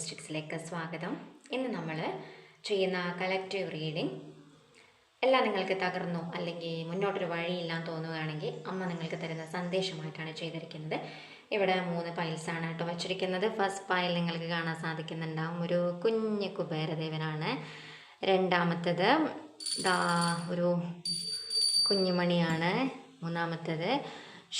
ഹോളിസ്റ്റിക്സിലേക്ക് സ്വാഗതം. ഇന്ന് നമ്മൾ ചെയ്യുന്ന കളക്റ്റീവ് റീഡിംഗ് എല്ലാം നിങ്ങൾക്ക് തകർന്നു അല്ലെങ്കിൽ മുന്നോട്ടൊരു വഴിയില്ലാന്ന് തോന്നുകയാണെങ്കിൽ അമ്മ നിങ്ങൾക്ക് തരുന്ന സന്ദേശമായിട്ടാണ് ചെയ്തിരിക്കുന്നത്. ഇവിടെ മൂന്ന് പൈൽസാണ് കേട്ടോ വച്ചിരിക്കുന്നത്. ഫസ്റ്റ് പൈൽ നിങ്ങൾക്ക് കാണാൻ സാധിക്കുന്നുണ്ടാവും. ഒരു കുഞ്ഞ് കുബേരദേവനാണ്. രണ്ടാമത്തത് ദാ ഒരു കുഞ്ഞുമണിയാണ്. മൂന്നാമത്തത്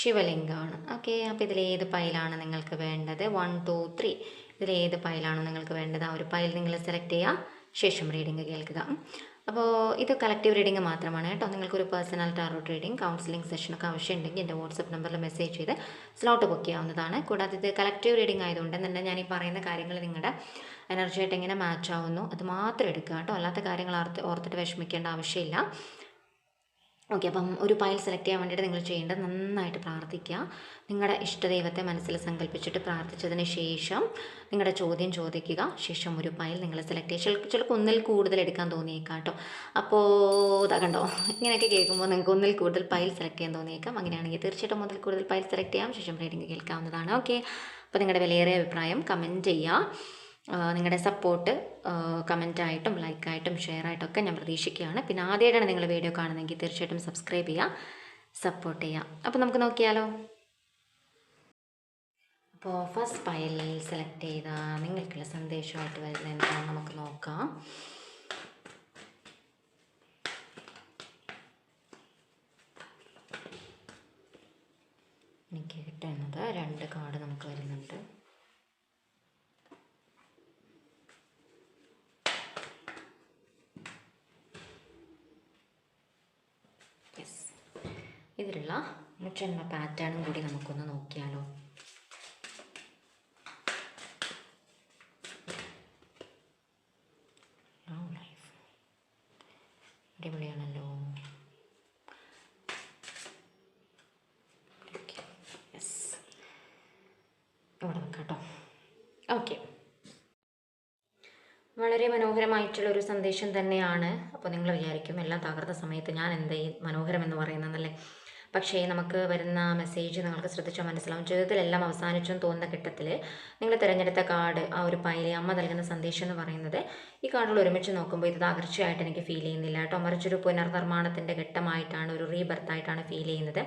ശിവലിംഗമാണ് ഓക്കെ അപ്പോൾ ഇതിൽ ഏത് പൈലാണ് നിങ്ങൾക്ക് വേണ്ടത്? വൺ ടു ത്രീ ഇതിലേത് പൈലാണോ നിങ്ങൾക്ക് വേണ്ടത് ആ ഒരു പൈൽ നിങ്ങൾ സെലക്ട് ചെയ്യുക ശേഷം റീഡിംഗ് കേൾക്കുക. അപ്പോൾ ഇത് കളക്റ്റീവ് റീഡിംഗ് മാത്രമാണ് കേട്ടോ. നിങ്ങൾക്കൊരു പേഴ്സണൽ ടാറോട്ട് റീഡിംഗ് കൗൺസിലിംഗ് സെഷനൊക്കെ ആവശ്യമുണ്ടെങ്കിൽ എന്റെ വാട്സപ്പ് നമ്പറിൽ മെസ്സേജ് ചെയ്ത് സ്ലോട്ട് ബുക്ക് ചെയ്യാവുന്നതാണ്. കൂടാതെ ഇത് കളക്റ്റീവ് റീഡിംഗ് ആയതുകൊണ്ട് തന്നെ ഞാൻ ഈ പറയുന്ന കാര്യങ്ങൾ നിങ്ങളുടെ എനർജിയായിട്ട് എങ്ങനെ മാച്ച് ആവുന്നു അത് മാത്രം എടുക്കുക കേട്ടോ. അല്ലാത്ത കാര്യങ്ങൾ ഓർത്ത് ഓർത്തിട്ട് വിഷമിക്കേണ്ട ആവശ്യമില്ല. ഓക്കെ അപ്പം ഒരു പൈൽ സെലക്ട് ചെയ്യാൻ വേണ്ടിയിട്ട് നിങ്ങൾ ചെയ്യേണ്ടത് നന്നായിട്ട് പ്രാർത്ഥിക്കുക. നിങ്ങളുടെ ഇഷ്ടദൈവത്തെ മനസ്സിൽ സങ്കല്പിച്ചിട്ട് പ്രാർത്ഥിച്ചതിന് ശേഷം നിങ്ങളുടെ ചോദ്യം ചോദിക്കുക. ശേഷം ഒരു പൈൽ നിങ്ങൾ സെലക്ട് ചെയ്യുക. ചില ചിലപ്പോൾ ഒന്നിൽ കൂടുതൽ എടുക്കാൻ തോന്നിയേക്കാം കേട്ടോ. അപ്പോൾ ഇതാ കണ്ടോ ഇങ്ങനെയൊക്കെ കേൾക്കുമ്പോൾ നിങ്ങൾക്ക് ഒന്നിൽ കൂടുതൽ പൈൽ സെലക്ട് ചെയ്യാൻ തോന്നിയേക്കാം. അങ്ങനെയാണെങ്കിൽ തീർച്ചയായിട്ടും മുതൽ കൂടുതൽ പൈൽ സെലക്ട് ചെയ്യാം. ശേഷം റീഡിംഗ് കേൾക്കാവുന്നതാണ്. ഓക്കെ അപ്പോൾ നിങ്ങളുടെ വിലയേറിയ അഭിപ്രായം കമന്റ് ചെയ്യുക. നിങ്ങളുടെ സപ്പോർട്ട് കമന്റായിട്ടും ലൈക്കായിട്ടും ഷെയറായിട്ടും ഒക്കെ ഞാൻ പ്രതീക്ഷിക്കുകയാണ്. പിന്നെ ആദ്യമായിട്ടാണ് നിങ്ങൾ വീഡിയോ കാണുന്നതെങ്കിൽ തീർച്ചയായിട്ടും സബ്സ്ക്രൈബ് ചെയ്യുക സപ്പോർട്ട് ചെയ്യുക. അപ്പോൾ നമുക്ക് നോക്കിയാലോ? അപ്പോൾ ഫസ്റ്റ് ഫയൽ സെലക്ട് ചെയ്ത നിങ്ങൾക്കുള്ള സന്ദേശമായിട്ട് വരുന്നത് എന്താണെന്ന് നമുക്ക് നോക്കാം. എനിക്ക് കിട്ടുന്നത് രണ്ട് കാർഡ് നമുക്ക് വരുന്നുണ്ട് യെസ് ഇതിലുള്ള ജന്മ പാറ്റേണും കൂടി നമുക്കൊന്ന് നോക്കിയാലോ. അടിപൊളിയാണല്ലോ. ഇവിടെ വെക്കാം ഓക്കെ വളരെ മനോഹരമായിട്ടുള്ള ഒരു സന്ദേശം തന്നെയാണ്. അപ്പോൾ നിങ്ങൾ വിചാരിക്കും എല്ലാം തകർത്ത സമയത്ത് ഞാൻ എന്താ മനോഹരം എന്ന് പറയുന്നതെന്നല്ലേ പക്ഷേ നമുക്ക് വരുന്ന മെസ്സേജ് നിങ്ങൾക്ക് ശ്രദ്ധിച്ചാൽ മനസ്സിലാവും. ജീവിതത്തിലെല്ലാം അവസാനിച്ചു എന്ന് തോന്നുന്ന ഘട്ടത്തിൽ നിങ്ങൾ തിരഞ്ഞെടുത്ത കാർഡ് ആ ഒരു പൈലെ അമ്മ നൽകുന്ന സന്ദേശം എന്ന് പറയുന്നത് ഈ കാർഡുകൾ ഒരുമിച്ച് നോക്കുമ്പോൾ ഇത് തകർച്ചയായിട്ട് എനിക്ക് ഫീൽ ചെയ്യുന്നില്ല കേട്ടോ. മറിച്ചൊരു പുനർനിർമ്മാണത്തിന്റെ ഘട്ടമായിട്ടാണ് ഒരു റീബർത്തായിട്ടാണ് ഫീൽ ചെയ്യുന്നത്.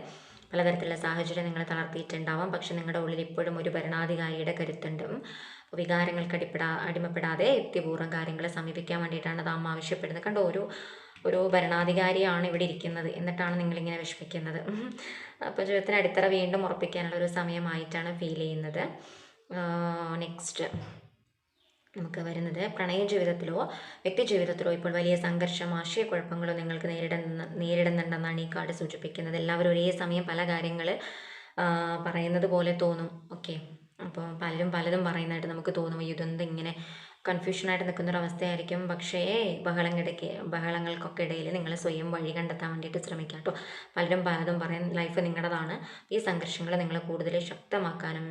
പലതരത്തിലുള്ള സാഹചര്യം നിങ്ങളെ തളർത്തിയിട്ടുണ്ടാവാം. പക്ഷെ നിങ്ങളുടെ ഉള്ളിൽ ഇപ്പോഴും ഒരു ഭരണാധികാരിയുടെ കരുത്തുണ്ട്. വികാരങ്ങൾക്ക് അടിപ്പെടാ അടിമപ്പെടാതെ യുക്തിപൂർവം കാര്യങ്ങളെ സമീപിക്കാൻ വേണ്ടിയിട്ടാണ് അത് അമ്മ ആവശ്യപ്പെടുന്നത്. കണ്ടോ ഒരു ഒരു ഭരണാധികാരിയാണ് ഇവിടെ ഇരിക്കുന്നത് എന്നിട്ടാണ് നിങ്ങളിങ്ങനെ വിഷമിക്കുന്നത്. അപ്പോൾ ജീവിതത്തിന് അടിത്തറ വീണ്ടും ഉറപ്പിക്കാനുള്ള ഒരു സമയമായിട്ടാണ് ഫീൽ ചെയ്യുന്നത്. നെക്സ്റ്റ് നമുക്ക് വരുന്നത് പ്രണയ ജീവിതത്തിലോ വ്യക്തി ജീവിതത്തിലോ ഇപ്പോൾ വലിയ സംഘർഷം ആശയക്കുഴപ്പങ്ങളോ നിങ്ങൾക്ക് നേരിടുന്ന നേരിടുന്നുണ്ടെന്നാണ് ഈ കാർഡ് സൂചിപ്പിക്കുന്നത്. എല്ലാവരും ഒരേ സമയം പല കാര്യങ്ങൾ പറയുന്നത് പോലെ തോന്നും. ഓക്കെ അപ്പോൾ പലരും പലതും പറയുന്നതായിട്ട് നമുക്ക് തോന്നും. ഇതൊന്നും ഇങ്ങനെ കൺഫ്യൂഷനായിട്ട് നിൽക്കുന്നൊരവസ്ഥയായിരിക്കും. പക്ഷേ ബഹളങ്ങൾക്ക് ബഹളങ്ങൾക്കൊക്കെ ഇടയിൽ നിങ്ങൾ സ്വയം വഴി കണ്ടെത്താൻ വേണ്ടിയിട്ട് ശ്രമിക്കുക കേട്ടോ. പലരും പലതും പറയും ലൈഫ് നിങ്ങളുടേതാണ്. ഈ സംഘർഷങ്ങൾ നിങ്ങൾ കൂടുതൽ ശക്തമാക്കാനും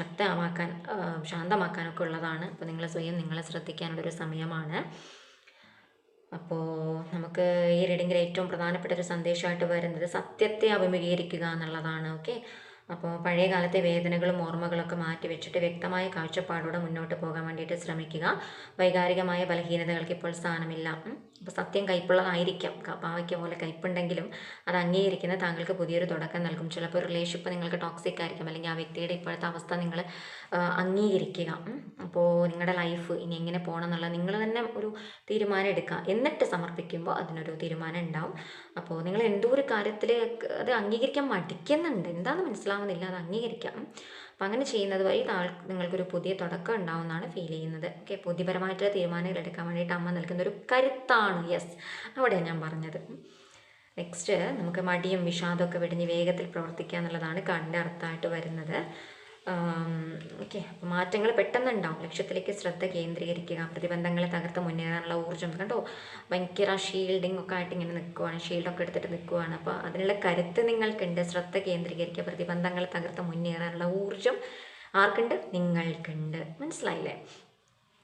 ശക്തമാക്കാൻ ശാന്തമാക്കാനൊക്കെ ഉള്ളതാണ്. അപ്പോൾ നിങ്ങൾ സ്വയം നിങ്ങളെ ശ്രദ്ധിക്കാനുള്ളൊരു സമയമാണ്. അപ്പോൾ നമുക്ക് ഈ റീഡിങ്ങിൽ ഏറ്റവും പ്രധാനപ്പെട്ട ഒരു സന്ദേശമായിട്ട് വരുന്നത് സത്യത്തെ അഭിമുഖീകരിക്കുക എന്നുള്ളതാണ്. ഓക്കെ? അപ്പോൾ പഴയ കാലത്തെ വേദനകളും ഓർമ്മകളൊക്കെ മാറ്റി വെച്ചിട്ട് വ്യക്തമായ കാഴ്ചപ്പാടോടെ മുന്നോട്ട് പോകാൻ വേണ്ടിയിട്ട് ശ്രമിക്കുക. വൈകാരികമായ ബലഹീനതകൾക്ക് ഇപ്പോൾ സ്ഥാനമില്ല. അപ്പോൾ സത്യം കയ്പുള്ളതായിരിക്കാം പാവയ്ക്ക് പോലെ കയ്പുണ്ടെങ്കിലും അത് അംഗീകരിക്കുന്ന താങ്കൾക്ക് പുതിയൊരു തുടക്കം നൽകും. ചിലപ്പോൾ റിലേഷൻഷിപ്പ് നിങ്ങൾക്ക് ടോക്സിക് ആയിരിക്കും. അല്ലെങ്കിൽ ആ വ്യക്തിയുടെ ഇപ്പോഴത്തെ അവസ്ഥ നിങ്ങൾ അംഗീകരിക്കുക. അപ്പോൾ നിങ്ങളുടെ ലൈഫ് ഇനി എങ്ങനെ പോകണം എന്നുള്ളത് നിങ്ങൾ തന്നെ ഒരു തീരുമാനം എടുക്കുക. എന്നിട്ട് സമർപ്പിക്കുമ്പോൾ അതിനൊരു തീരുമാനം ഉണ്ടാവും. അപ്പോൾ നിങ്ങൾ എന്തോ ഒരു കാര്യത്തിൽ അത് അംഗീകരിക്കാൻ മടിക്കുന്നുണ്ട്. എന്താണെന്ന് മനസ്സിലാവുന്നില്ല അത് അംഗീകരിക്കാം. അപ്പം അങ്ങനെ ചെയ്യുന്നത് വഴി താൾ നിങ്ങൾക്കൊരു പുതിയ തുടക്കം ഉണ്ടാവുമെന്നാണ് ഫീൽ ചെയ്യുന്നത്. ഓക്കെ ബുദ്ധിപരമായിട്ടുള്ള തീരുമാനങ്ങൾ എടുക്കാൻ വേണ്ടിയിട്ട് അമ്മ നൽകുന്ന ഒരു കരുത്താണ് യെസ് അവിടെയാണ് ഞാൻ പറഞ്ഞത്. നെക്സ്റ്റ് നമുക്ക് മടിയും വിഷാദമൊക്കെ വെടിഞ്ഞ് വേഗത്തിൽ പ്രവർത്തിക്കുക എന്നുള്ളതാണ് കണ്ട അർത്ഥമായിട്ട് വരുന്നത്. ഓക്കെ. അപ്പോൾ മാറ്റങ്ങൾ പെട്ടെന്നുണ്ടാവും. ലക്ഷ്യത്തിലേക്ക് ശ്രദ്ധ കേന്ദ്രീകരിക്കുക പ്രതിബന്ധങ്ങളെ തകർത്ത് മുന്നേറാനുള്ള ഊർജം. കണ്ടോ? ഭയങ്കര ഷീൽഡിംഗ് ഒക്കെ ആയിട്ട് ഇങ്ങനെ നിൽക്കുവാണ് ഷീൽഡൊക്കെ എടുത്തിട്ട് നിൽക്കുവാണ് അപ്പോൾ അതിനുള്ള കരുത്ത് നിങ്ങൾക്കുണ്ട്. ശ്രദ്ധ കേന്ദ്രീകരിക്കുക പ്രതിബന്ധങ്ങളെ തകർത്ത് മുന്നേറാനുള്ള ഊർജം ആർക്കുണ്ട്? നിങ്ങൾക്കുണ്ട്. മനസ്സിലായില്ലേ?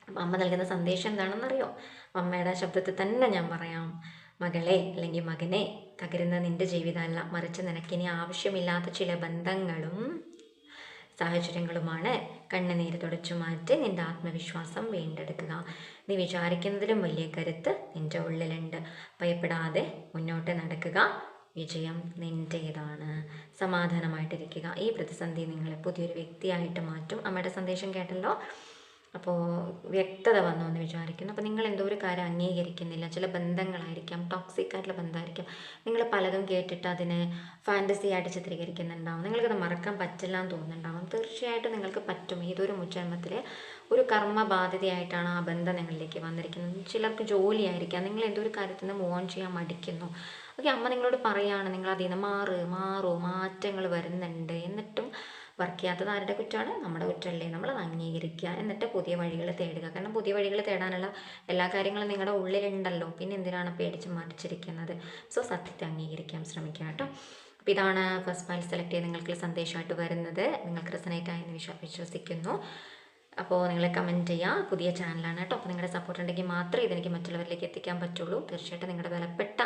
അപ്പം അമ്മ നൽകുന്ന സന്ദേശം എന്താണെന്നറിയോ? അമ്മയുടെ ശബ്ദത്തിൽ തന്നെ ഞാൻ പറയാം മകളെ അല്ലെങ്കിൽ മകനെ തകരുന്ന നിന്റെ ജീവിതമല്ല. മറിച്ച് നിനക്കിനി ആവശ്യമില്ലാത്ത ചില ബന്ധങ്ങളും സാഹചര്യങ്ങളുമാണ് കണ്ണുനീര് തുടച്ചു മാറ്റി നിന്റെ ആത്മവിശ്വാസം വീണ്ടെടുക്കുക. നീ വിചാരിക്കുന്നതിലും വലിയ കരുത്ത് നിന്റെ ഉള്ളിലുണ്ട്. ഭയപ്പെടാതെ മുന്നോട്ട് നടക്കുക. വിജയം നിന്റേതാണ് സമാധാനമായിട്ടിരിക്കുക. ഈ പ്രതിസന്ധി നിങ്ങളെ പുതിയൊരു വ്യക്തിയായിട്ട് മാറ്റും. അമ്മയുടെ സന്ദേശം കേട്ടല്ലോ? അപ്പോൾ വ്യക്തത വന്നു എന്ന് വിചാരിക്കുന്നു. അപ്പോൾ നിങ്ങൾ എന്തോ ഒരു കാര്യം അംഗീകരിക്കുന്നില്ല. ചില ബന്ധങ്ങളായിരിക്കാം ടോക്സിക് ആയിട്ടുള്ള ബന്ധമായിരിക്കാം. നിങ്ങൾ പലതും കേട്ടിട്ട് അതിനെ ഫാന്റസി ആയിട്ട് ചിത്രീകരിക്കുന്നുണ്ടാവും. നിങ്ങൾക്കത് മറക്കാൻ പറ്റില്ല എന്ന് തോന്നുന്നുണ്ടാവും. തീർച്ചയായിട്ടും നിങ്ങൾക്ക് പറ്റും. ഏതൊരു മുജന്മത്തിലെ ഒരു കർമ്മ ബാധ്യതയായിട്ടാണ് ആ ബന്ധം നിങ്ങളിലേക്ക് വന്നിരിക്കുന്നത്. ചിലർക്ക് ജോലിയായിരിക്കാം. നിങ്ങൾ എന്തോ ഒരു കാര്യത്തിൽ നിന്ന് മൂവ് ഓൺ ചെയ്യാൻ മടിക്കുന്നു. ഓക്കെ അമ്മ നിങ്ങളോട് പറയുകയാണ് നിങ്ങൾ അതിൽ നിന്ന് മാറ് മാറോ മാറ്റങ്ങൾ വരുന്നുണ്ട്. എന്നിട്ടും വർക്ക് ചെയ്യാത്തത് ആരുടെ കുറ്റമാണ്? നമ്മുടെ കുറ്റമല്ലേ. നമ്മൾ അത് അംഗീകരിക്കുക എന്നിട്ട് പുതിയ വഴികൾ തേടുക. കാരണം പുതിയ വഴികൾ തേടാനുള്ള എല്ലാ കാര്യങ്ങളും നിങ്ങളുടെ ഉള്ളിലുണ്ടല്ലോ. പിന്നെ എന്തിനാണ് പേടിച്ച് മാറ്റിച്ചിരിക്കുന്നത്? സോ സത്യത്തെ അംഗീകരിക്കാൻ ശ്രമിക്കുക കേട്ടോ. അപ്പോൾ ഇതാണ് ഫസ്റ്റ് ഫയൽ സെലക്ട് ചെയ്ത് നിങ്ങൾക്ക് സന്ദേശമായിട്ട് വരുന്നത്. നിങ്ങൾക്ക് റിസനേറ്റ് ആയെന്ന് വിശ്വ വിശ്വസിക്കുന്നു. അപ്പോൾ നിങ്ങൾ കമന്റ് ചെയ്യുക പുതിയ ചാനലാണ് കേട്ടോ. അപ്പോൾ നിങ്ങളുടെ സപ്പോർട്ട് ഉണ്ടെങ്കിൽ മാത്രമേ ഇതെനിക്ക് മറ്റുള്ളവരിലേക്ക് എത്തിക്കാൻ പറ്റുള്ളൂ. തീർച്ചയായിട്ടും നിങ്ങളുടെ വിലപ്പെട്ട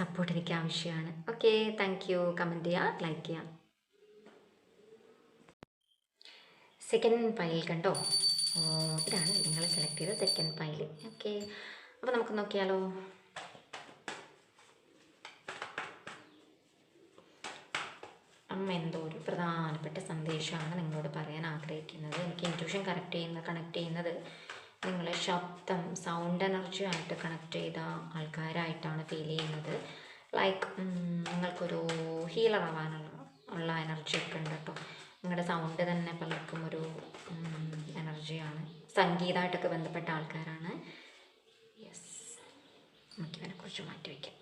സപ്പോർട്ട് എനിക്ക് ആവശ്യമാണ്. ഓക്കെ താങ്ക് യു കമന്റ് ചെയ്യുക ലൈക്ക് ചെയ്യുക സെക്കൻഡ് പൈൽ കണ്ടോ? ഇതാണ് നിങ്ങൾ സെലക്ട് ചെയ്ത സെക്കൻഡ് പൈൽ ഓക്കെ അപ്പോൾ നമുക്ക് നോക്കിയാലോ. അമ്മ എന്തോ ഒരു പ്രധാനപ്പെട്ട സന്ദേശമാണ് നിങ്ങളോട് പറയാൻ ആഗ്രഹിക്കുന്നത്. എനിക്ക് ഇന്റ്യൂഷൻ കറക്റ്റ് ചെയ്യുന്ന കണക്ട് ചെയ്യുന്നത് നിങ്ങളെ ശബ്ദം സൗണ്ട് എനർജി ആയിട്ട് കണക്ട് ചെയ്ത ആൾക്കാരായിട്ടാണ് ഫീൽ ചെയ്യുന്നത്. ലൈക്ക് നിങ്ങൾക്കൊരു ഹീലർ ആവാനുള്ള ഉള്ള എനർജി ഒക്കെ ഉണ്ട് കേട്ടോ. നിങ്ങളുടെ സൗണ്ട് തന്നെ പലർക്കും ഒരു എനർജിയാണ് സംഗീതമായിട്ടൊക്കെ ബന്ധപ്പെട്ട ആൾക്കാരാണ്. യെസ് നമുക്ക് ഇതിനെക്കുറിച്ച് മാറ്റി വയ്ക്കാം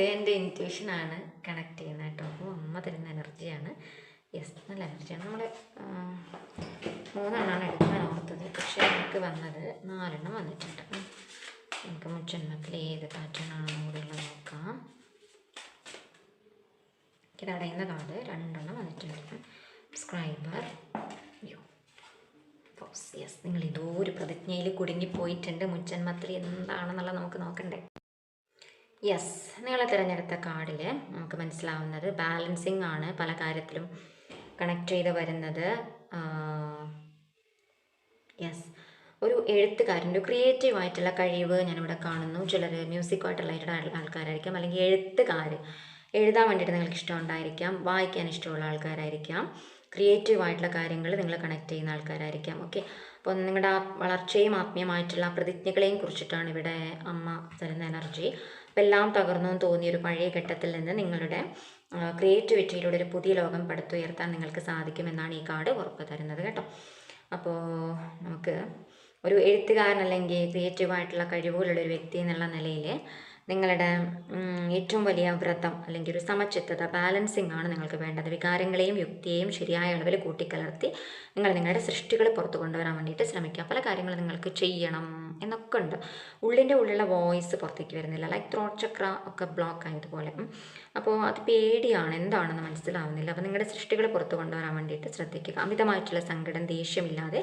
അതായത് എന്റെ ഇന്റ്യൂഷനാണ് കണക്ട് ചെയ്യുന്നത് കേട്ടോ. അപ്പോൾ അമ്മ തരുന്ന എനർജിയാണ് യെസ് നല്ല എനർജിയാണ് നമ്മൾ മൂന്നെണ്ണമാണ് എടുക്കാൻ ഓർത്തത്. പക്ഷേ എനിക്ക് വന്നത് നാലെണ്ണം വന്നിട്ടുണ്ട്. നമുക്ക് മുച്ചെണ്ണത്തിൽ ഏത് പാറ്റേൺ ആണെന്നും കൂടി ഉള്ളത് നോക്കാം ഇത് അടയുന്ന കാർഡ് രണ്ടെണ്ണം വന്നിട്ടുണ്ട്. സ്ക്രൈബർ യോ. ഫോസ് യെസ് നിങ്ങൾ ഇതോ ഒരു പ്രതിജ്ഞയിൽ കുടുങ്ങിപ്പോയിട്ടുണ്ട് മുച്ചന്മത്തിൽ. എന്താണെന്നുള്ളത് നമുക്ക് നോക്കണ്ടേ? യെസ് നിങ്ങൾ തിരഞ്ഞെടുത്ത കാർഡിൽ നമുക്ക് മനസ്സിലാവുന്നത് ബാലൻസിങ് ആണ് പല കാര്യത്തിലും കണക്ട് ചെയ്ത് വരുന്നത്. യെസ് ഒരു എഴുത്തുകാരൻ ഒരു ക്രിയേറ്റീവ് ആയിട്ടുള്ള കഴിവ് ഞാനിവിടെ കാണുന്നു. ചിലർ മ്യൂസിക്കുമായിട്ട് റിലേറ്റഡ് ആൾക്കാരായിരിക്കാം. അല്ലെങ്കിൽ എഴുത്തുകാർ എഴുതാൻ വേണ്ടിയിട്ട് നിങ്ങൾക്ക് ഇഷ്ടം ഉണ്ടായിരിക്കാം. വായിക്കാൻ ഇഷ്ടമുള്ള ആൾക്കാരായിരിക്കാം. ക്രിയേറ്റീവ് ആയിട്ടുള്ള കാര്യങ്ങൾ നിങ്ങൾ കണക്ട് ചെയ്യുന്ന ആൾക്കാരായിരിക്കാം. ഓക്കെ അപ്പോൾ നിങ്ങളുടെ വളർച്ചയും ആത്മീയമായിട്ടുള്ള പ്രതിജ്ഞകളെയും കുറിച്ചിട്ടാണ് ഇവിടെ അമ്മ തരുന്ന എനർജി എല്ലാം തകർന്നു തോന്നിയ ഒരു പഴയ ഘട്ടത്തിൽ നിന്ന് നിങ്ങളുടെ ക്രിയേറ്റിവിറ്റിയിലൂടെ ഒരു പുതിയ ലോകം പടുത്തുയർത്താൻ നിങ്ങൾക്ക് സാധിക്കുമെന്നാണ് ഈ കാർഡ് ഉറപ്പ് തരുന്നത് കേട്ടോ. അപ്പോൾ നമുക്ക് ഒരു എഴുത്തുകാരൻ അല്ലെങ്കിൽ ക്രിയേറ്റീവായിട്ടുള്ള കഴിവുകളുള്ള ഒരു വ്യക്തി എന്നുള്ള നിലയിൽ നിങ്ങളുടെ ഏറ്റവും വലിയ വ്രതം അല്ലെങ്കിൽ ഒരു സമചിത്തത ബാലൻസിങ് ആണ് നിങ്ങൾക്ക് വേണ്ടത്. വികാരങ്ങളെയും യുക്തിയെയും ശരിയായ അളവിൽ കൂട്ടിക്കലർത്തി നിങ്ങൾ നിങ്ങളുടെ സൃഷ്ടികൾ പുറത്തു കൊണ്ടുവരാൻ വേണ്ടിയിട്ട് ശ്രമിക്കുക. പല കാര്യങ്ങളും നിങ്ങൾക്ക് ചെയ്യണം എന്നൊക്കെ ഉണ്ട്. ഉള്ളിന്റെ ഉള്ളിലുള്ള വോയിസ് പുറത്തേക്ക് വരുന്നില്ല. ലൈക്ക് ത്രോട്ട് ചക്ര ഒക്കെ ബ്ലോക്ക് ആയതുപോലെ. അപ്പോൾ അത് പേടിയാണ്. എന്താണെന്ന് മനസ്സിലാവുന്നില്ല. അപ്പോൾ നിങ്ങളുടെ സൃഷ്ടികളെ പുറത്തു കൊണ്ടുവരാൻ വേണ്ടിയിട്ട് ശ്രദ്ധിക്കുക. അമിതമായിട്ടുള്ള സങ്കടം ദേഷ്യമില്ലാതെ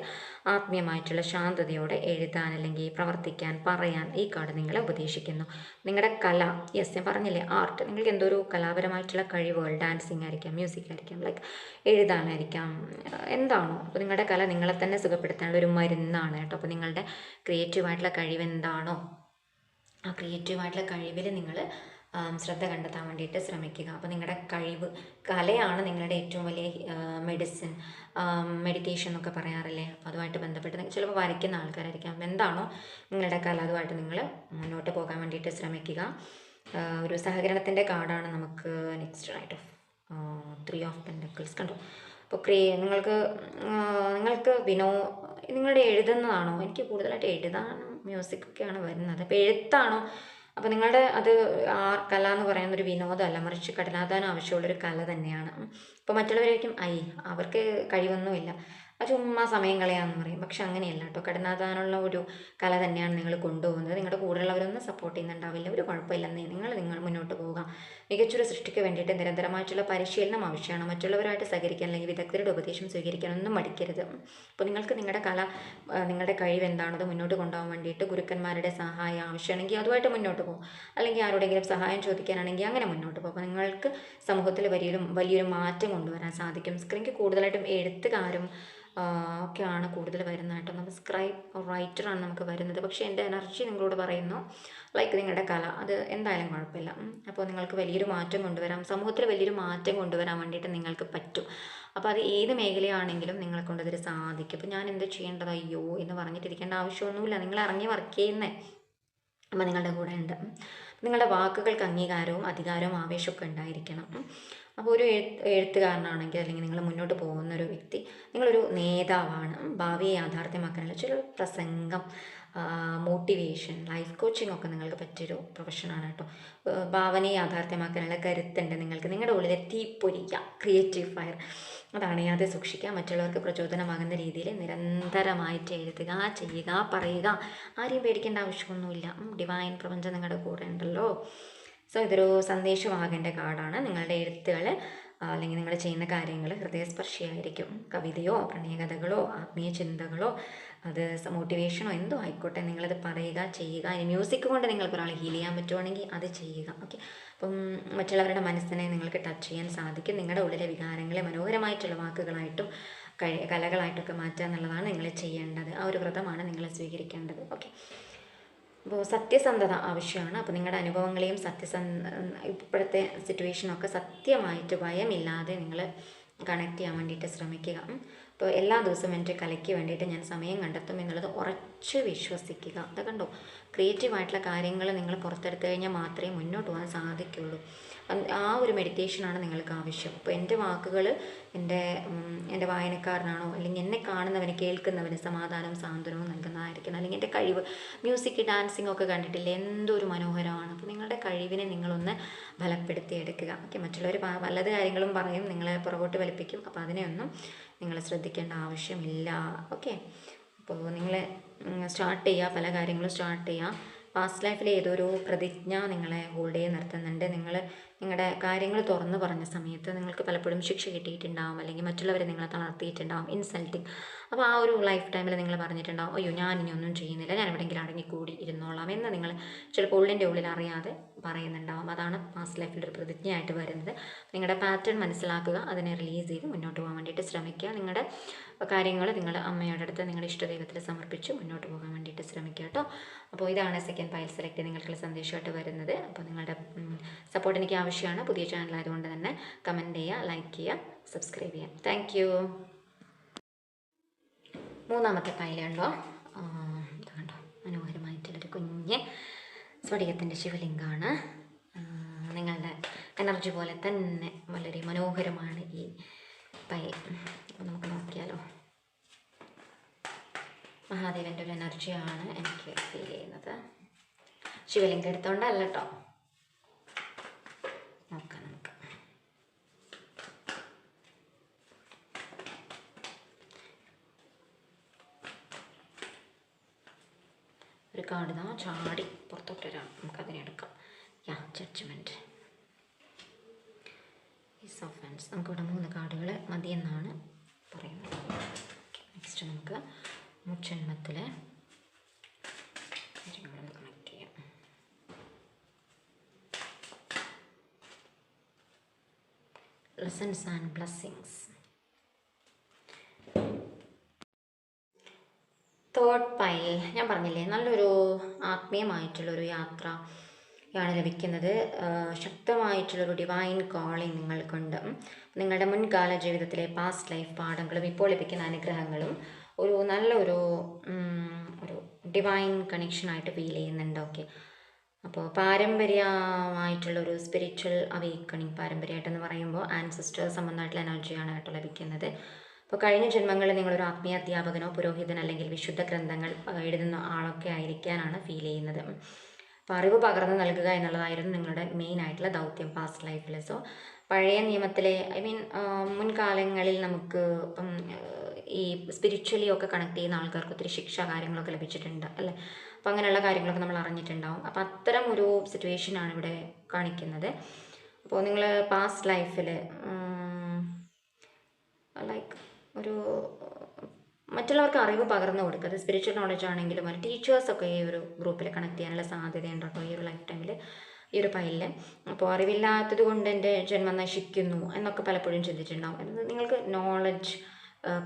ആത്മീയമായിട്ടുള്ള ശാന്തതയോടെ എഴുതാൻ അല്ലെങ്കിൽ പ്രവർത്തിക്കാൻ പറയാൻ ഈ കാർഡ് നിങ്ങളെ ഉപദേശിക്കുന്നു. നിങ്ങളുടെ കല യെസ് ഞാൻ പറഞ്ഞില്ലേ ആർട്ട്. നിങ്ങൾക്ക് എന്തോ ഒരു കലാപരമായിട്ടുള്ള കഴിവുകൾ ഡാൻസിങ് ആയിരിക്കാം മ്യൂസിക് ആയിരിക്കാം ലൈക്ക് എഴുതാനായിരിക്കാം. എന്താണോ? അപ്പോൾ നിങ്ങളുടെ കല നിങ്ങളെ തന്നെ സുഖപ്പെടുത്താനുള്ള ഒരു മരുന്നാണ് കേട്ടോ. അപ്പോൾ നിങ്ങളുടെ ക്രിയേറ്റീവായിട്ടുള്ള കഴിവ് എന്താണോ? ആ ക്രിയേറ്റീവായിട്ടുള്ള കഴിവിൽ നിങ്ങൾ ശ്രദ്ധ കണ്ടെത്താൻ വേണ്ടിയിട്ട് ശ്രമിക്കുക. അപ്പോൾ നിങ്ങളുടെ കഴിവ് കലയാണ് നിങ്ങളുടെ ഏറ്റവും വലിയ മെഡിസിൻ മെഡിറ്റേഷൻ എന്നൊക്കെ പറയാറില്ലേ? അപ്പോൾ അതുമായിട്ട് ബന്ധപ്പെട്ട് ചിലപ്പോൾ വരയ്ക്കുന്ന ആൾക്കാരായിരിക്കാം. എന്താണോ നിങ്ങളുടെ കല അതുമായിട്ട് നിങ്ങൾ മുന്നോട്ട് പോകാൻ വേണ്ടിയിട്ട് ശ്രമിക്കുക. ഒരു സഹകരണത്തിന്റെ കാർഡാണ് നമുക്ക് next right of three of pentacles കണ്ടോ? അപ്പോൾ ക്രിയേ നിങ്ങൾക്ക് നിങ്ങൾക്ക് വിനോ നിങ്ങളുടെ എഴുതുന്നതാണോ? എനിക്ക് കൂടുതലായിട്ട് എഴുതാനും മ്യൂസിക്കൊക്കെയാണ് വരുന്നത്. അപ്പോൾ എഴുത്താണോ അപ്പോൾ നിങ്ങളുടെ അത് ആ കല എന്ന് പറയുന്ന ഒരു വിനോദമല്ല മറിച്ച് കഠിനാധ്വാനം ആവശ്യമുള്ളൊരു കല തന്നെയാണ്. അപ്പോൾ മറ്റുള്ളവരായിരിക്കും ഐ അവർക്ക് കഴിവൊന്നുമില്ല. അത് ചുമ്മാ സമയം കളയാന്ന് പറയും. പക്ഷെ അങ്ങനെയല്ല കേട്ടോ. കഠിനാധാനുള്ള ഒരു കല തന്നെയാണ് നിങ്ങൾ കൊണ്ടുപോകുന്നത്. നിങ്ങളുടെ കൂടെയുള്ളവരൊന്നും സപ്പോർട്ട് ചെയ്യുന്നുണ്ടാവില്ല. ഒരു കുഴപ്പമില്ലെന്നേ നിങ്ങൾ നിങ്ങൾ മുന്നോട്ട് പോവുക. മികച്ചൊരു സൃഷ്ടിക്ക് വേണ്ടിയിട്ട് നിരന്തരമായിട്ടുള്ള പരിശീലനം ആവശ്യമാണ്. മറ്റുള്ളവരായിട്ട് സഹകരിക്കാൻ അല്ലെങ്കിൽ വിദഗ്ധരുടെ ഉപദേശം സ്വീകരിക്കാൻ ഒന്നും മടിക്കരുത്. അപ്പോൾ നിങ്ങൾക്ക് നിങ്ങളുടെ കല നിങ്ങളുടെ കഴിവ് എന്താണത് മുന്നോട്ട് കൊണ്ടുപോകാൻ വേണ്ടിയിട്ട് ഗുരുക്കന്മാരുടെ സഹായം ആവശ്യമാണെങ്കിൽ അതുമായിട്ട് മുന്നോട്ട് പോകും. അല്ലെങ്കിൽ ആരോടെങ്കിലും സഹായം ചോദിക്കാനാണെങ്കിൽ അങ്ങനെ മുന്നോട്ട് പോകും. അപ്പോൾ നിങ്ങൾക്ക് സമൂഹത്തിൽ വലിയൊരു വലിയൊരു മാറ്റം കൊണ്ടുവരാൻ സാധിക്കും. സ്ക്രീനിക്ക് കൂടുതലായിട്ടും എഴുത്തുകാരും ഒക്കെയാണ് കൂടുതൽ വരുന്നത് കേട്ടോ. നമുക്ക് സ്ക്രൈബ് റൈറ്ററാണ് നമുക്ക് വരുന്നത്. പക്ഷേ എന്റെ എനർജി നിങ്ങളോട് പറയുന്നു ലൈക്ക് നിങ്ങളുടെ കല അത് എന്തായാലും കുഴപ്പമില്ല. അപ്പോൾ നിങ്ങൾക്ക് വലിയൊരു മാറ്റം കൊണ്ടുവരാം. സമൂഹത്തിൽ വലിയൊരു മാറ്റം കൊണ്ടുവരാൻ വേണ്ടിയിട്ട് നിങ്ങൾക്ക് പറ്റും. അപ്പോൾ അത് ഏത് മേഖലയാണെങ്കിലും നിങ്ങളെ കൊണ്ടതിൽ സാധിക്കും. അപ്പോൾ ഞാൻ എന്ത് ചെയ്യേണ്ടത്? അയ്യോ എന്ന് പറഞ്ഞിട്ടിരിക്കേണ്ട ആവശ്യമൊന്നുമില്ല. നിങ്ങൾ ഇറങ്ങി വർക്ക് ചെയ്യുന്നേ. അപ്പോൾ നിങ്ങളുടെ കൂടെ ഉണ്ട്. നിങ്ങളുടെ വാക്കുകൾക്ക് അംഗീകാരവും അധികാരവും ആവേശമൊക്കെ ഉണ്ടായിരിക്കണം. അപ്പോൾ ഒരു എഴുത്ത് എഴുത്തുകാരനാണെങ്കിൽ അല്ലെങ്കിൽ നിങ്ങൾ മുന്നോട്ട് പോകുന്ന ഒരു വ്യക്തി നിങ്ങളൊരു നേതാവാണ്. ഭാവിയെ യാഥാർത്ഥ്യമാക്കാനുള്ള ചില പ്രസംഗം മോട്ടിവേഷൻ ലൈഫ് കോച്ചിങ് ഒക്കെ നിങ്ങൾക്ക് പറ്റിയൊരു പ്രൊഫഷനാണ് കേട്ടോ. ഭാവനയെ യാഥാർത്ഥ്യമാക്കാനുള്ള കരുത്തുണ്ട് നിങ്ങൾക്ക്. നിങ്ങളുടെ ഉള്ളിലെ തീപ്പൊരിക്കുക ക്രിയേറ്റീവ് ഫയർ അതാണ് അത് സൂക്ഷിക്കുക. മറ്റുള്ളവർക്ക് പ്രചോദനമാകുന്ന രീതിയിൽ നിരന്തരമായിട്ട് എഴുതുക ചെയ്യുക പറയുക. ആരെയും പേടിക്കേണ്ട ആവശ്യമൊന്നുമില്ല. ഡിവൈൻ പ്രപഞ്ചം നിങ്ങളുടെ കൂടെ ഉണ്ടല്ലോ. സോ ഇതൊരു സന്ദേശമാകേണ്ട കാർഡാണ് നിങ്ങളുടെ എഴുത്തുകൾ അല്ലെങ്കിൽ നിങ്ങൾ ചെയ്യുന്ന കാര്യങ്ങൾ ഹൃദയസ്പർശിയായിരിക്കും. കവിതയോ പ്രണയകഥകളോ ആത്മീയ ചിന്തകളോ അത് മോട്ടിവേഷനോ എന്തോ ആയിക്കോട്ടെ നിങ്ങളത് പറയുക ചെയ്യുക. ഇനി മ്യൂസിക് കൊണ്ട് നിങ്ങൾക്ക് ഒരാളെ ഹീൽ ചെയ്യാൻ പറ്റുവാണെങ്കിൽ അത് ചെയ്യുക. ഓക്കെ അപ്പം മറ്റുള്ളവരുടെ മനസ്സിനെ നിങ്ങൾക്ക് ടച്ച് ചെയ്യാൻ സാധിക്കും. നിങ്ങളുടെ ഉള്ളിലെ വികാരങ്ങളെ മനോഹരമായിട്ടുള്ള വാക്കുകളായിട്ടും കലകളായിട്ടൊക്കെ മാറ്റുക എന്നുള്ളതാണ് നിങ്ങൾ ചെയ്യേണ്ടത്. ആ ഒരു വ്രതമാണ് നിങ്ങൾ സ്വീകരിക്കേണ്ടത്. ഓക്കെ അപ്പോൾ സത്യസന്ധത ആവശ്യമാണ്. അപ്പോൾ നിങ്ങളുടെ അനുഭവങ്ങളെയും സത്യസന്ധ ഇപ്പോഴത്തെ സിറ്റുവേഷനൊക്കെ സത്യമായിട്ട് ഭയമില്ലാതെ നിങ്ങൾ കണക്ട് ചെയ്യാൻ വേണ്ടിയിട്ട് ശ്രമിക്കുക. അപ്പോൾ എല്ലാ ദിവസവും എന്റെ കലയ്ക്ക് വേണ്ടിയിട്ട് ഞാൻ സമയം കണ്ടെത്തും എന്നുള്ളത് ഉറച്ച് വിശ്വസിക്കുക. അത് കണ്ടോ? ക്രിയേറ്റീവായിട്ടുള്ള കാര്യങ്ങൾ നിങ്ങൾ പുറത്തെടുത്ത് കഴിഞ്ഞാൽ മാത്രമേ മുന്നോട്ട് പോകാൻ സാധിക്കുള്ളൂ. അത് ആ ഒരു മെഡിറ്റേഷനാണ് നിങ്ങൾക്ക് ആവശ്യം. അപ്പോൾ എന്റെ വാക്കുകൾ എന്റെ എന്റെ വായനക്കാരനാണോ അല്ലെങ്കിൽ എന്നെ കാണുന്നവന് കേൾക്കുന്നവന് സമാധാനവും സാന്ത്വനവും നൽകുന്നതായിരിക്കണം. അല്ലെങ്കിൽ എന്റെ കഴിവ് മ്യൂസിക് ഡാൻസിങ് ഒക്കെ കണ്ടിട്ടില്ലേ എന്തൊരു മനോഹരമാണ്. അപ്പോൾ നിങ്ങളുടെ കഴിവിനെ നിങ്ങളൊന്ന് ബലപ്പെടുത്തിയെടുക്കുക ഓക്കെ മറ്റുള്ളവർ വല്ലത് കാര്യങ്ങളും പറയും നിങ്ങളെ പുറകോട്ട് വലിപ്പിക്കും. അപ്പോൾ അതിനെയൊന്നും നിങ്ങൾ ശ്രദ്ധിക്കേണ്ട ആവശ്യമില്ല. ഓക്കെ അപ്പോൾ നിങ്ങൾ സ്റ്റാർട്ട് ചെയ്യുക പല കാര്യങ്ങളും സ്റ്റാർട്ട് ചെയ്യുക. പാസ്റ്റ് ലൈഫിലെ ഏതൊരു പ്രതിജ്ഞ നിങ്ങളെ ഹോൾഡ് ചെയ്ത് നിർത്തുന്നുണ്ട്. നിങ്ങൾ നിങ്ങളുടെ കാര്യങ്ങൾ തുറന്നു പറഞ്ഞ സമയത്ത് നിങ്ങൾക്ക് പലപ്പോഴും ശിക്ഷ കിട്ടിയിട്ടുണ്ടാവും അല്ലെങ്കിൽ മറ്റുള്ളവരെ നിങ്ങളെ തളർത്തിയിട്ടുണ്ടാവും ഇൻസൾട്ടിങ് അപ്പോൾ ആ ഒരു ലൈഫ് ടൈമിൽ നിങ്ങൾ പറഞ്ഞിട്ടുണ്ടാവും അയ്യോ ഞാൻ ഇനി ഒന്നും ചെയ്യുന്നില്ല ഞാൻ എവിടെയെങ്കിലും അടങ്ങിക്കൂടി ഇരുന്നോളാം എന്ന് നിങ്ങൾ ചിലപ്പോൾ ഉള്ളിന്റെ ഉള്ളിൽ അറിയാതെ പറയുന്നുണ്ടാവും. അതാണ് പാസ്റ്റ് ലൈഫിൽ ഒരു പ്രതിജ്ഞയായിട്ട് വരുന്നത്. നിങ്ങളുടെ പാറ്റേൺ മനസ്സിലാക്കുക അതിനെ റിലീസ് ചെയ്ത് മുന്നോട്ട് പോകാൻ വേണ്ടിയിട്ട് ശ്രമിക്കുക. നിങ്ങളുടെ കാര്യങ്ങൾ നിങ്ങൾ അമ്മയുടെ അടുത്ത് നിങ്ങളുടെ ഇഷ്ടദൈവത്തിൽ സമർപ്പിച്ച് മുന്നോട്ട് പോകാൻ വേണ്ടിയിട്ട് ശ്രമിക്കുക കേട്ടോ. അപ്പോൾ ഇതാണ് സെക്കൻഡ് ഫയൽ സെലക്ട് നിങ്ങൾക്കുള്ള സന്ദേശമായിട്ട് വരുന്നത്. അപ്പോൾ നിങ്ങളുടെ സപ്പോർട്ട് എനിക്ക് ആവശ്യമാണ് പുതിയ ചാനൽ ആയതുകൊണ്ട് തന്നെ കമന്റ് ചെയ്യുക ലൈക്ക് ചെയ്യുക സബ്സ്ക്രൈബ് ചെയ്യുക. താങ്ക് യു മൂന്നാമത്തെ ഇത് കണ്ടോ? മനോഹരമായിട്ടുള്ളൊരു കുഞ്ഞ് സ്ഫടികത്തിന്റെ ശിവലിംഗമാണ് നിങ്ങളുടെ എനർജി പോലെ തന്നെ വളരെ മനോഹരമാണ് ഈ പയൽ നമുക്ക് നോക്കിയാലോ. മഹാദേവന്റെ ഒരു എനർജിയാണ് എനിക്ക് ഫീൽ ചെയ്യുന്നത്. ശിവലിംഗം എടുത്തോണ്ടല്ല നോക്കാം നമുക്ക് ഒരു കാർഡ് ഇതാ ചാടി പുറത്തോട്ട് വരാം. നമുക്കതിനെ എടുക്കാം. യാ ജഡ്ജ്മെന്റ് ഈസ് ഓഫൻസ് നമുക്കിവിടെ മൂന്ന് കാർഡുകൾ മതിയെന്നാണ് പറയുന്നത്. നെക്സ്റ്റ് നമുക്ക് മുച്ചന്മത്തിലെ കാര്യങ്ങൾ കണക്ട് ചെയ്യാം. Lessons and blessings third pile ഞാൻ പറഞ്ഞില്ലേ നല്ലൊരു ആത്മീയമായിട്ടുള്ളൊരു യാത്ര ാണ് ലഭിക്കുന്നത് ശക്തമായിട്ടുള്ളൊരു ഡിവൈൻ കോളിംഗ് നിങ്ങൾക്കുണ്ട്. നിങ്ങളുടെ മുൻകാല ജീവിതത്തിലെ പാസ്റ്റ് ലൈഫ് പാഠങ്ങളും ഇപ്പോൾ ലഭിക്കുന്ന അനുഗ്രഹങ്ങളും ഒരു നല്ലൊരു ഒരു ഡിവൈൻ കണക്ഷനായിട്ട് ഫീൽ ചെയ്യുന്നുണ്ട്. ഓക്കെ അപ്പോൾ പാരമ്പര്യമായിട്ടുള്ളൊരു സ്പിരിച്വൽ അവേക്കണിങ് പാരമ്പര്യമായിട്ടെന്ന് പറയുമ്പോൾ ആൻസിസ്റ്റർ സംബന്ധമായിട്ടുള്ള എനർജിയാണ് കേട്ടോ ലഭിക്കുന്നത്. അപ്പോൾ കഴിഞ്ഞ ജന്മങ്ങളിൽ നിങ്ങളൊരു ആത്മീയ അധ്യാപകനോ പുരോഹിതൻ അല്ലെങ്കിൽ വിശുദ്ധ ഗ്രന്ഥങ്ങൾ എഴുതുന്ന ആളൊക്കെ ആയിരിക്കാനാണ് ഫീൽ ചെയ്യുന്നത്. അപ്പോൾ അറിവ് പകർന്നു നൽകുക എന്നുള്ളതായിരുന്നു നിങ്ങളുടെ മെയിൻ ആയിട്ടുള്ള ദൗത്യം പാസ്റ്റ് ലൈഫിൽ സോ പഴയ നിയമത്തിലെ ഐ മീൻ മുൻകാലങ്ങളിൽ നമുക്ക് ഈ സ്പിരിച്വലി ഒക്കെ കണക്ട് ചെയ്യുന്ന ആൾക്കാർക്ക് ഒത്തിരി ശിക്ഷ കാര്യങ്ങളൊക്കെ ലഭിച്ചിട്ടുണ്ട് അല്ലേ? അപ്പം അങ്ങനെയുള്ള കാര്യങ്ങളൊക്കെ നമ്മൾ അറിഞ്ഞിട്ടുണ്ടാവും. അപ്പം അത്തരം ഒരു സിറ്റുവേഷനാണ് ഇവിടെ കാണിക്കുന്നത്. അപ്പോൾ നിങ്ങൾ പാസ്റ്റ് ലൈഫിൽ ലൈക്ക് ഒരു മറ്റുള്ളവർക്ക് അറിവ് പകർന്നു കൊടുക്കുക. അത് സ്പിരിച്വൽ നോളജ് ആണെങ്കിലും ഒരു ടീച്ചേഴ്സൊക്കെ ഈ ഒരു ഗ്രൂപ്പിൽ കണക്ട് ചെയ്യാനുള്ള സാധ്യതയുണ്ട് ഈ ഒരു ലൈഫ് ടൈമിൽ ഈ ഒരു പൈലിൽ അപ്പോൾ അറിവില്ലാത്തത് കൊണ്ട് എന്റെ ജന്മം നശിക്കുന്നു എന്നൊക്കെ പലപ്പോഴും ചിന്തിച്ചിട്ടുണ്ടാവും. അത് നിങ്ങൾക്ക് നോളജ്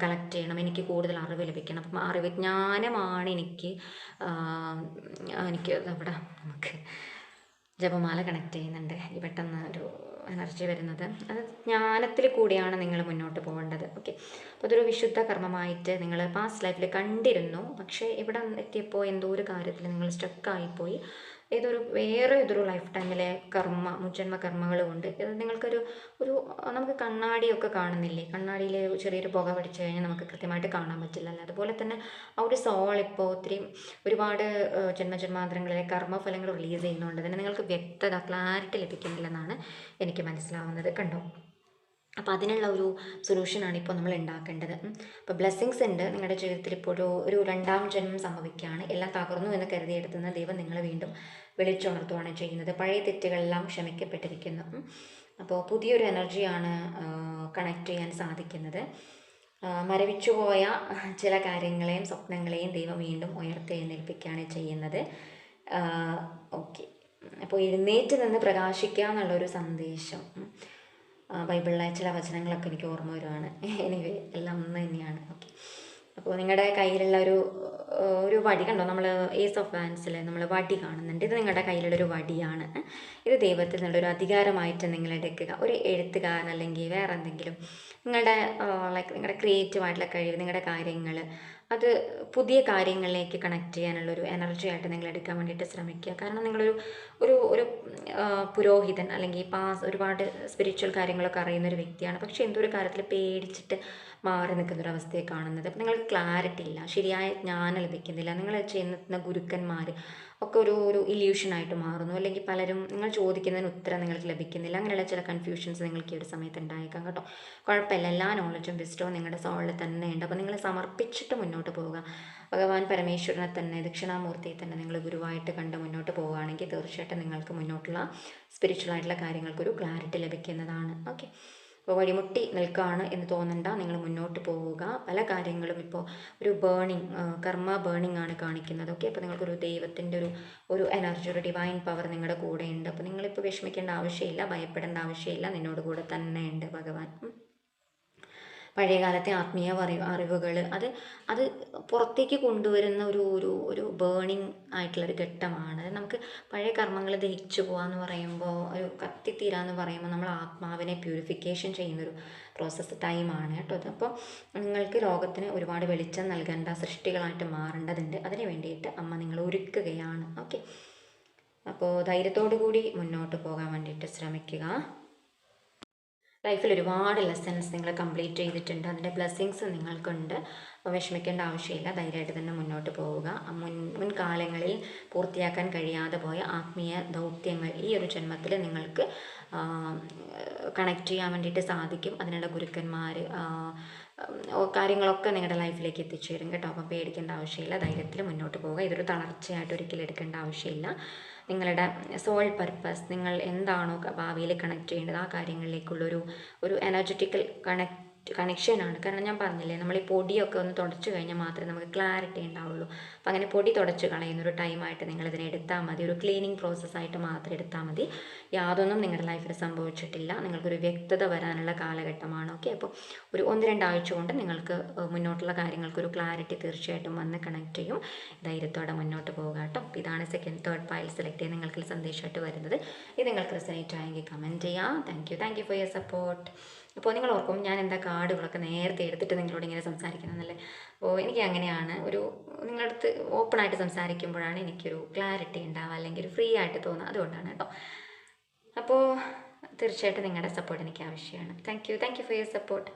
കളക്ട് ചെയ്യണം. എനിക്ക് കൂടുതൽ അറിവ് ലഭിക്കണം. അപ്പം അറിവ് ജ്ഞാനമാണ് എനിക്ക് എനിക്ക് അവിടെ നമുക്ക് ജപമാല കണക്ട് ചെയ്യുന്നുണ്ട്. ഈ പെട്ടെന്ന് ഒരു എനർജി വരുന്നത്. അത് ജ്ഞാനത്തിൽ കൂടിയാണ് നിങ്ങൾ മുന്നോട്ട് പോകേണ്ടത്. ഓക്കെ അപ്പോൾ അതൊരു വിശുദ്ധ കർമ്മമായിട്ട് നിങ്ങൾ പാസ്റ്റ് ലൈഫിൽ കണ്ടിരുന്നു. പക്ഷേ ഇവിടെ എത്തിയപ്പോൾ എന്തോ ഒരു കാര്യത്തിൽ നിങ്ങൾ സ്റ്റക്കായിപ്പോയി ഏതൊരു വേറെ ഏതൊരു ലൈഫ് ടൈമിലെ കർമ്മ മുജന്മ കർമ്മങ്ങൾ കൊണ്ട് ഇത് നിങ്ങൾക്കൊരു ഒരു നമുക്ക് കണ്ണാടിയൊക്കെ കാണുന്നില്ലേ? കണ്ണാടിയിൽ ചെറിയൊരു പുക പിടിച്ചു കഴിഞ്ഞാൽ നമുക്ക് കൃത്യമായിട്ട് കാണാൻ പറ്റില്ലല്ലോ അതുപോലെ തന്നെ ആ ഒരു സോൾ ഇപ്പോൾ ഒത്തിരി ഒരുപാട് ജന്മജന്മാന്തരങ്ങളിലെ കർമ്മഫലങ്ങൾ റിലീസ് ചെയ്യുന്നുണ്ട്. തന്നെ നിങ്ങൾക്ക് വ്യക്തത ക്ലാരിറ്റി ലഭിക്കുന്നില്ലെന്നാണ് എനിക്ക് മനസ്സിലാവുന്നത്. കണ്ടോ? അപ്പോൾ അതിനുള്ള ഒരു സൊല്യൂഷനാണ് ഇപ്പോൾ നമ്മൾ ഉണ്ടാക്കേണ്ടത്. അപ്പോൾ ബ്ലെസ്സിങ്സ് ഉണ്ട്. നിങ്ങളുടെ ജീവിതത്തിൽ ഇപ്പോൾ ഒരു രണ്ടാം ജന്മം സംഭവിക്കുകയാണ്. എല്ലാം തകർന്നു എന്ന് കരുതിയെടുത്തുന്ന ദൈവം നിങ്ങളെ വീണ്ടും വിളിച്ചുണർത്തുകയാണ് ചെയ്യുന്നത്. പഴയ തെറ്റുകളെല്ലാം ക്ഷമിക്കപ്പെട്ടിരിക്കുന്നു. അപ്പോൾ പുതിയൊരു എനർജിയാണ് കണക്ട് ചെയ്യാൻ സാധിക്കുന്നത്. മരവിച്ചുപോയ ചില കാര്യങ്ങളെയും സ്വപ്നങ്ങളെയും ദൈവം വീണ്ടും ഉയർത്തെഴുന്നേൽപ്പിക്കുകയാണ് ചെയ്യുന്നത്. ഓക്കെ. അപ്പോൾ എഴുന്നേറ്റ് നിന്ന് പ്രകാശിക്കുക എന്നുള്ളൊരു സന്ദേശം. ബൈബിളിലെ ചില വചനങ്ങളൊക്കെ എനിക്ക് ഓർമ്മ വരുവാണ്. എനിവേ എല്ലാം ഒന്ന് തന്നെയാണ്. ഓക്കെ. അപ്പോൾ നിങ്ങളുടെ കയ്യിലുള്ള ഒരു ഒരു വടി കണ്ടോ? നമ്മൾ ഏസ് ഓഫ് വാൻസിൽ നമ്മൾ വടി കാണുന്നുണ്ട്. ഇത് നിങ്ങളുടെ കയ്യിലുള്ള ഒരു വടിയാണ്. ഇത് ദൈവത്തിൽ നിന്നുള്ള ഒരു അധികാരമായിട്ട് നിങ്ങൾ എടുക്കുക. ഒരു എഴുത്തുകാരൻ അല്ലെങ്കിൽ വേറെ എന്തെങ്കിലും നിങ്ങളുടെ ലൈക്ക് നിങ്ങളുടെ ക്രിയേറ്റീവായിട്ടുള്ള കഴിവ് നിങ്ങളുടെ കാര്യങ്ങൾ അത് പുതിയ കാര്യങ്ങളിലേക്ക് കണക്ട് ചെയ്യാനുള്ള ഒരു എനർജി ആയിട്ട് നിങ്ങൾ എടുക്കാൻ വേണ്ടിയിട്ട് ശ്രമിക്കുക. കാരണം നിങ്ങളൊരു ഒരു ഒരു പുരോഹിതൻ അല്ലെങ്കിൽ പാസ് ഒരുപാട് സ്പിരിച്വൽ കാര്യങ്ങളൊക്കെ അറിയുന്ന ഒരു വ്യക്തിയാണ്. പക്ഷേ എന്തോ ഒരു കാര്യത്തിൽ പേടിച്ചിട്ട് മാറി നിൽക്കുന്ന അവസ്ഥയെ കാണുന്നത്. അപ്പം നിങ്ങൾക്ക് ക്ലാരിറ്റി ഇല്ല. ശരിയായ ജ്ഞാനം ലഭിക്കുന്നില്ല. നിങ്ങൾ ചെയ്യുന്ന ഗുരുക്കന്മാർ ഒക്കെ ഒരു ഒരു ഇല്യൂഷനായിട്ട് മാറുന്നു. അല്ലെങ്കിൽ പലരും നിങ്ങൾ ചോദിക്കുന്നതിന് ഉത്തരം നിങ്ങൾക്ക് ലഭിക്കുന്നില്ല. അങ്ങനെയുള്ള ചില കൺഫ്യൂഷൻസ് നിങ്ങൾക്ക് ഈ ഒരു സമയത്ത് ഉണ്ടായേക്കാം കേട്ടോ. കുഴപ്പമില്ല. എല്ലാ നോളജും വിസ്റ്റവും നിങ്ങളുടെ സോളിൽ തന്നെ ഉണ്ട്. അപ്പോൾ നിങ്ങൾ സമർപ്പിച്ചിട്ട് മുന്നോട്ട് പോവുക. ഭഗവാൻ പരമേശ്വരനെ തന്നെ ദക്ഷിണാമൂർത്തിയെ തന്നെ നിങ്ങൾ ഗുരുവായിട്ട് കണ്ട് മുന്നോട്ട് പോവുകയാണെങ്കിൽ തീർച്ചയായിട്ടും നിങ്ങൾക്ക് മുന്നോട്ടുള്ള സ്പിരിച്വൽ ആയിട്ടുള്ള കാര്യങ്ങൾക്കൊരു ക്ലാരിറ്റി ലഭിക്കുന്നതാണ്. ഓക്കെ ഇപ്പോൾ വഴിമുട്ടി നിൽക്കുകയാണ് എന്ന് തോന്നണ്ട നിങ്ങൾ മുന്നോട്ട് പോവുക. പല കാര്യങ്ങളും ഇപ്പോൾ ഒരു ബേണിങ് കർമ്മ ബേണിംഗ് ആണ് കാണിക്കുന്നത്. ഓക്കെ അപ്പോൾ നിങ്ങൾക്കൊരു ദൈവത്തിന്റെ ഒരു ഒരു എനർജി ഒരു ഡിവൈൻ പവർ നിങ്ങളുടെ കൂടെ ഉണ്ട് അപ്പോൾ നിങ്ങളിപ്പോൾ വിഷമിക്കേണ്ട ആവശ്യമില്ല ഭയപ്പെടേണ്ട ആവശ്യമില്ല നിന്നോട് കൂടെ തന്നെ ഉണ്ട് ഭഗവാൻ പഴയകാലത്തെ ആത്മീയ അറിവ് അറിവുകൾ അത് അത് പുറത്തേക്ക് കൊണ്ടുവരുന്ന ഒരു ഒരു ഒരു ബേണിംഗ് ആയിട്ടുള്ളൊരു ഘട്ടമാണ്. നമുക്ക് പഴയ കർമ്മങ്ങൾ ദഹിച്ചു പോകാമെന്ന് പറയുമ്പോൾ ഒരു കത്തിത്തീരാന്ന് പറയുമ്പോൾ നമ്മൾ ആത്മാവിനെ പ്യൂരിഫിക്കേഷൻ ചെയ്യുന്നൊരു പ്രോസസ്സ് ടൈമാണ് കേട്ടോ അപ്പോൾ നിങ്ങൾക്ക് ലോകത്തിന് ഒരുപാട് വെളിച്ചം നൽകേണ്ട സൃഷ്ടികളായിട്ട് മാറേണ്ടതുണ്ട്. അതിന് വേണ്ടിയിട്ട് അമ്മ നിങ്ങൾ ഒരുക്കുകയാണ്. ഓക്കെ. അപ്പോൾ ധൈര്യത്തോടു കൂടി മുന്നോട്ട് പോകാൻ വേണ്ടിയിട്ട് ശ്രമിക്കുക. ലൈഫിൽ ഒരുപാട് ലെസൺസ് നിങ്ങൾ കംപ്ലീറ്റ് ചെയ്തിട്ടുണ്ട്. അതിന്റെ ബ്ലെസ്സിങ്സ് നിങ്ങൾക്കുണ്ട്. വിഷമിക്കേണ്ട ആവശ്യമില്ല. ധൈര്യമായിട്ട് തന്നെ മുന്നോട്ട് പോവുക. മുൻ മുൻകാലങ്ങളിൽ പൂർത്തിയാക്കാൻ കഴിയാതെ പോയ ആത്മീയ ദൗത്യങ്ങൾ ഈ ഒരു ജന്മത്തിൽ നിങ്ങൾക്ക് കണക്ട് ചെയ്യാൻ വേണ്ടിയിട്ട് സാധിക്കും. അതിനുള്ള ഗുരുക്കന്മാർ കാര്യങ്ങളൊക്കെ നിങ്ങളുടെ ലൈഫിലേക്ക് എത്തിച്ചേരും കേട്ടോ. അപ്പം പേടിക്കേണ്ട ആവശ്യമില്ല. ധൈര്യത്തിൽ മുന്നോട്ട് പോവുക. ഇതൊരു തളർച്ചയായിട്ട് ഒരിക്കലും എടുക്കേണ്ട ആവശ്യമില്ല. നിങ്ങളുടെ സോൾ പർപ്പസ് നിങ്ങൾ എന്താണോ ഭാവിയിൽ കണക്ട് ചെയ്യേണ്ടത് ആ കാര്യങ്ങളിലേക്കുള്ളൊരു ഒരു എനർജറ്റിക്കൽ കണക്ട് കണക്ഷനാണ് കാരണം ഞാൻ പറഞ്ഞില്ലേ നമ്മൾ ഈ പൊടിയൊക്കെ ഒന്ന് തുടച്ചു കഴിഞ്ഞാൽ മാത്രമേ നമുക്ക് ക്ലാരിറ്റി ഉണ്ടാവുള്ളൂ. അപ്പം അങ്ങനെ പൊടി തുടച്ചു കളയുന്ന ഒരു ടൈമായിട്ട് നിങ്ങളിതിനെ എടുത്താൽ മതി. ഒരു ക്ലീനിങ് പ്രോസസ്സായിട്ട് മാത്രം എടുത്താൽ മതി. യാതൊന്നും നിങ്ങളുടെ ലൈഫിൽ സംഭവിച്ചിട്ടില്ല. നിങ്ങൾക്കൊരു വ്യക്തത വരാനുള്ള കാലഘട്ടമാണ്. ഓക്കെ അപ്പോൾ ഒരു ഒന്ന് രണ്ടാഴ്ച കൊണ്ട് നിങ്ങൾക്ക് മുന്നോട്ടുള്ള കാര്യങ്ങൾക്കൊരു ക്ലാരിറ്റി തീർച്ചയായിട്ടും വന്ന് കണക്ട് ചെയ്യും. ധൈര്യത്തോടെ മുന്നോട്ട് പോകുക കേട്ടോ. ഇതാണ് സെക്കൻഡ് തേർഡ് ഫയൽ സെലക്ട് ചെയ്ത് നിങ്ങൾക്ക് സന്ദേശമായിട്ട് വരുന്നത്. ഇത് നിങ്ങൾക്ക് റിസൾട്ട് ആയെങ്കിൽ കമന്റ് ചെയ്യാം. Thank you thank you for your support അപ്പോൾ നിങ്ങൾ ഓർക്കും ഞാൻ എന്താ കാർഡുകളൊക്കെ നേരത്തെ എടുത്തിട്ട് നിങ്ങളോട് ഇങ്ങനെ സംസാരിക്കുന്നതല്ലേ? അപ്പോൾ എനിക്ക് അങ്ങനെയാണ്. ഒരു നിങ്ങളുടെ അടുത്ത് ഓപ്പണായിട്ട് സംസാരിക്കുമ്പോഴാണ് എനിക്കൊരു ക്ലാരിറ്റി ഉണ്ടാവുക അല്ലെങ്കിൽ ഒരു ഫ്രീ ആയിട്ട് തോന്നുക. അതുകൊണ്ടാണ് കേട്ടോ. അപ്പോൾ തീർച്ചയായിട്ടും നിങ്ങളുടെ സപ്പോർട്ട് എനിക്ക് ആവശ്യമാണ്. Thank you. Thank you for your support.